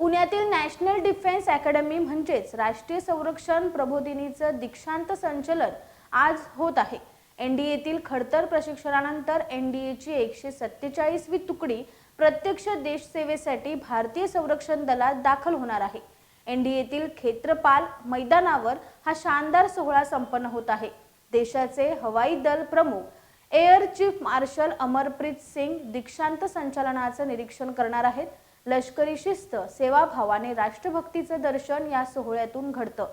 पुण्यातील national defence academy म्हणजेच राष्ट्रीय संरक्षण प्रबोधिनीचं दीक्षांत संचलन आज होत आहे. एनडीएतील खडतर प्रशिक्षणानंतर एनडीएची एकशे सत्तेचाळीसवी तुकडी प्रत्यक्ष देशसेवेसाठी भारतीय संरक्षण दलात दाखल होणार आहे. एनडीएतील खेत्रपाल मैदानावर हा शानदार सोहळा संपन्न होत आहे. देशाचे हवाई दल प्रमुख air chief marshal Amarpreet Singh दीक्षांत संचालनाचं निरीक्षण करणार आहेत. लष्करी शिस्त सेवाभावाने राष्ट्रभक्तीचं दर्शन या सोहळ्यातून घडतं.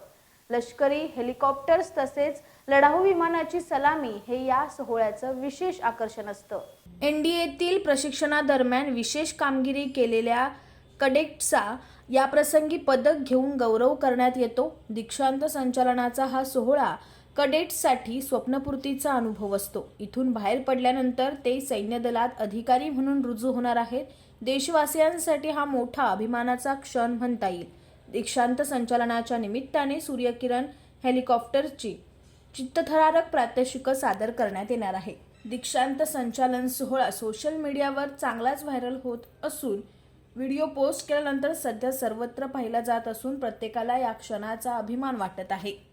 लष्करी हेलिकॉप्टर्स तसेच लढाऊ विमानाची सलामी हे या सोहळ्याचं विशेष आकर्षण असतं. एनडीएतील प्रशिक्षणादरम्यान विशेष कामगिरी केलेल्या कडेक्टचा या प्रसंगी पदक घेऊन गौरव करण्यात येतो. दीक्षांत संचालनाचा हा सोहळा कडेट्ससाठी स्वप्नपूर्तीचा अनुभव असतो. इथून बाहेर पडल्यानंतर ते सैन्य दलात अधिकारी म्हणून रुजू होणार आहेत. देशवासियांसाठी हा मोठा अभिमानाचा क्षण म्हणता येईल. दीक्षांत संचालनाच्या निमित्ताने सूर्यकिरण हेलिकॉप्टरची चित्तथरारक प्रात्यक्षिकं सादर करण्यात येणार आहे. दीक्षांत संचालन सोहळा सोशल मीडियावर चांगलाच व्हायरल होत असून व्हिडिओ पोस्ट केल्यानंतर सध्या सर्वत्र पाहिला जात असून प्रत्येकाला या क्षणाचा अभिमान वाटत आहे.